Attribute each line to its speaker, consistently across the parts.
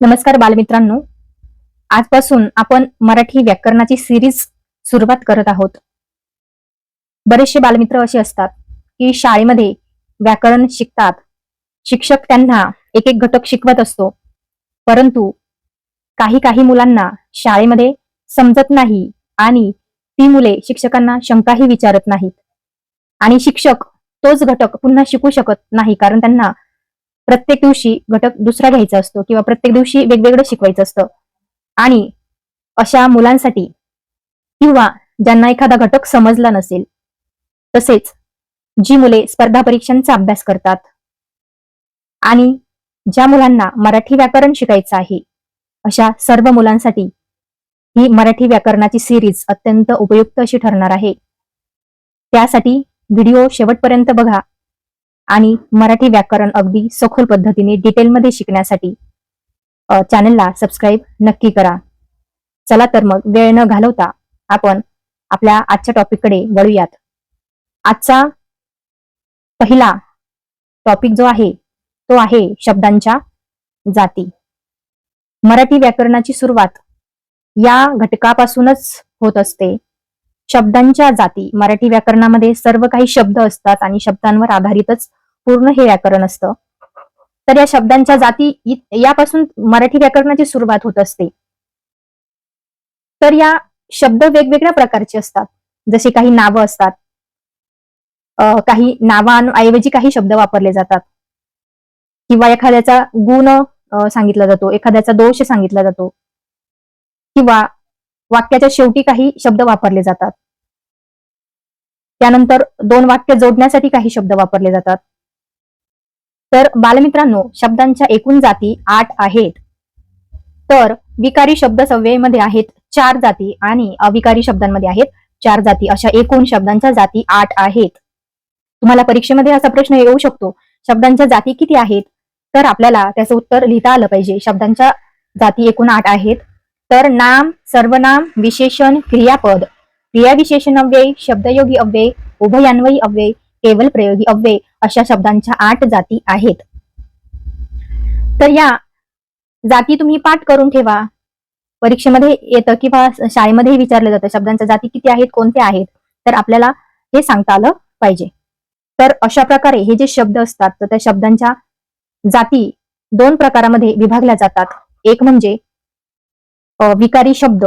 Speaker 1: नमस्कार बालमित्रांनो. आजपासून आपण मराठी व्याकरणाची सिरीज सुरुवात करत आहोत. बरेचसे बालमित्र असे असतात की शाळेमध्ये व्याकरण शिकतात. शिक्षक त्यांना एक एक घटक शिकवत असतो. परंतु काही काही मुलांना शाळेमध्ये समजत नाही आणि ती मुले शिक्षकांना शंकाही विचारत नाहीत. आणि शिक्षक तोच घटक पुन्हा शिकू शकत नाही कारण त्यांना प्रत्येक दिवशी घटक दुसरा घ्यायचा असतो किंवा प्रत्येक दिवशी वेगवेगळं शिकवायचं असतं. आणि अशा मुलांसाठी किंवा ज्यांना एखादा घटक समजला नसेल तसेच जी मुले स्पर्धा परीक्षांचा अभ्यास करतात आणि ज्या मुलांना मराठी व्याकरण शिकायचं आहे अशा सर्व मुलांसाठी ही मराठी व्याकरणाची सिरीज अत्यंत उपयुक्त अशी ठरणार आहे. त्यासाठी व्हिडिओ शेवटपर्यंत बघा. आणि मराठी व्याकरण अगदी सखोल पद्धतीने डिटेलमध्ये शिकण्यासाठी चॅनलला सबस्क्राईब नक्की करा. चला तर मग वेळ न घालवता आपण आपल्या आजच्या टॉपिककडे वळूयात. आजचा पहिला टॉपिक जो आहे तो आहे शब्दांच्या जाती. मराठी व्याकरणाची सुरुवात या घटकापासूनच होत असते. शब्दांच्या जाती मराठी व्याकरणामध्ये सर्व काही शब्द असतात आणि शब्दांवर आधारितच पूर्ण हे व्याकरण असतं. तर या शब्दांच्या जाती यापासून मराठी व्याकरणाची सुरुवात होत असते. तर या शब्द वेगवेगळ्या प्रकारचे असतात. जसे काही नावं असतात. अं, काही नावांऐवजी काही शब्द वापरले जातात. किंवा एखाद्याचा गुण सांगितला जातो. एखाद्याचा दोष सांगितला जातो. किंवा वाक्याच्या शेवटी काही शब्द वापरले जातात. त्यानंतर दोन वाक्य जोडण्यासाठी काही शब्द वापरले जातात. तर बालमित्रांनो शब्दांच्या एकूण जाती आठ आहेत. तर विकारी शब्द संज्ञेमध्ये आहेत चार जाती आणि अविकारी शब्दांमध्ये आहेत चार जाती. अशा एकूण शब्दांच्या जाती आठ आहेत. तुम्हाला परीक्षेमध्ये असा प्रश्न येऊ शकतो शब्दांच्या जाती किती आहेत? तर आपल्याला त्याचं उत्तर लिहिता आलं पाहिजे. शब्दांच्या जाती एकूण आठ आहेत. तर नाम सर्वनाम विशेषण क्रियापद. क्रियाविशेषण अव्यय शब्दयोगी अव्यय उभयान्वयी अव्यय केवल प्रयोगी अव्यय अशा शब्दांच्या आठ जाती आहेत. तर या जाती तुम्ही पाठ करून ठेवा. परीक्षेमध्ये येतं किंवा शाळेमध्ये विचारलं जातं शब्दांच्या जाती किती आहेत कोणत्या आहेत? तर आपल्याला हे सांगता आलं पाहिजे. तर अशा प्रकारे हे जे शब्द असतात तर त्या शब्दांच्या जाती दोन प्रकारामध्ये विभागल्या जातात. एक म्हणजे विकारी शब्द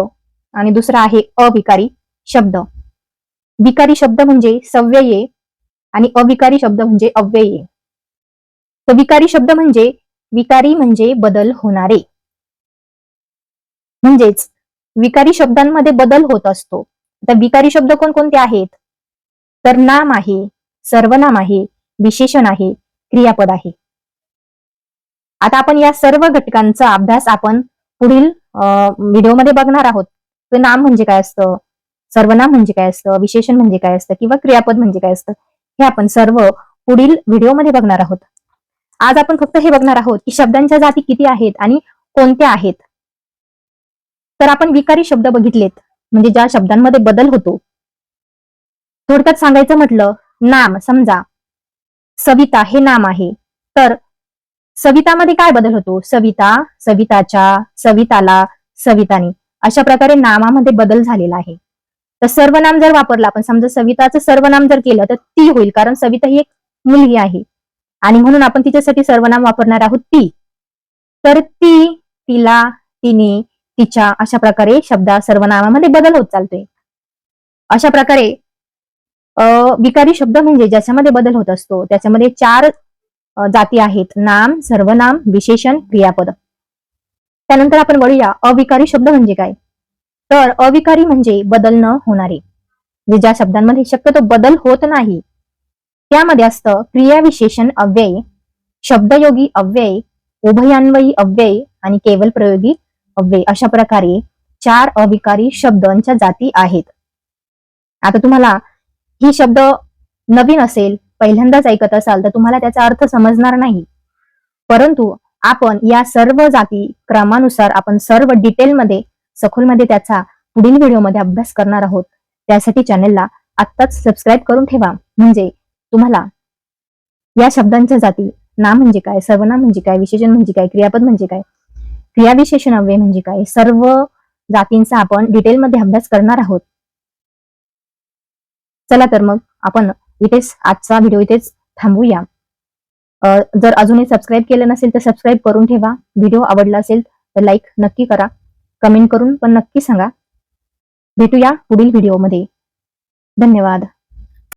Speaker 1: आणि दुसरा आहे अविकारी शब्द. विकारी शब्द म्हणजे सव्यये आणि अविकारी शब्द म्हणजे अव्ययी. तर विकारी शब्द म्हणजे विकारी म्हणजे बदल होणारे. म्हणजेच विकारी शब्दांमध्ये बदल होत असतो. तर विकारी शब्द कोणकोणते आहेत? तर नाम आहे सर्वनाम आहे विशेषण आहे क्रियापद आहे. आता आपण या सर्व घटकांचा अभ्यास आपण पुढील व्हिडिओमध्ये बघणार आहोत. तर नाम म्हणजे काय असतं? सर्वनाम म्हणजे काय असतं? विशेषण म्हणजे काय असतं? किंवा क्रियापद म्हणजे काय असतं? हे आपण सर्व पुढील व्हिडिओमध्ये बघणार आहोत. आज आपण फक्त हे बघणार आहोत की शब्दांच्या जाती किती आहेत आणि कोणत्या आहेत. तर आपण विकारी शब्द बघितलेत म्हणजे ज्या शब्दांमध्ये बदल होतो. थोडक्यात सांगायचं म्हटलं नाम समजा. सविता हे नाम आहे. तर सवितामध्ये काय बदल होतो? सविता सविताच्या सविताला सवितानी. अशा प्रकारे नामामध्ये बदल झालेला आहे. तर सर्वनाम जर वापरलं आपण समजा सविताचं सर्वनाम जर केलं तर ती होईल कारण सविता ही एक मुलगी आहे. आणि म्हणून आपण तिच्यासाठी सर्वनाम वापरणार आहोत ती. तर ती तिला तिने तिच्या अशा प्रकारे शब्दा सर्वनामामध्ये बदल होत चालतोय. अशा प्रकारे अ, विकारी शब्द म्हणजे ज्याच्यामध्ये बदल होत असतो त्याच्यामध्ये चार जाती आहेत. नाम सर्वनाम विशेषण क्रियापद. त्यानंतर आपण वळूया अविकारी शब्द म्हणजे काय? तर अविकारी म्हणजे बदल न होणारे. म्हणजे ज्या शब्दांमध्ये शक्यतो बदल होत नाही त्यामध्ये असतं क्रियाविशेषण अव्यय शब्दयोगी अव्यय उभयान्वयी अव्यय आणि केवल प्रयोगी अव्यय. अशा प्रकारे चार अविकारी शब्दांच्या जाती आहेत. आता तुम्हाला ही शब्द नवीन असेल पहिल्यांदाच ऐकत असाल तर तुम्हाला त्याचा अर्थ समजणार नाही. परंतु आपण या सर्व जाती क्रमानुसार आपण सर्व डिटेलमध्ये सखोलमध्ये त्याचा पुढील व्हिडिओमध्ये अभ्यास करणार आहोत. त्यासाठी चॅनेलला आत्ताच सबस्क्राईब करून ठेवा. म्हणजे तुम्हाला या शब्दांच्या जाती नाम म्हणजे काय सर्वनाम म्हणजे काय विशेषण म्हणजे काय क्रियापद म्हणजे काय क्रियाविशेषण अव्यय म्हणजे काय सर्व जातींचा आपण डिटेलमध्ये अभ्यास करणार आहोत. चला तर मग आपण इथेच आजचा व्हिडिओ इथेच थांबूया. जर अजूनही सबस्क्राईब केलं नसेल तर सबस्क्राईब करून ठेवा. व्हिडिओ आवडला असेल तर लाईक नक्की करा. कमेंट करून पण नक्की सांगा. भेटूया पुढील व्हिडिओमध्ये धन्यवाद.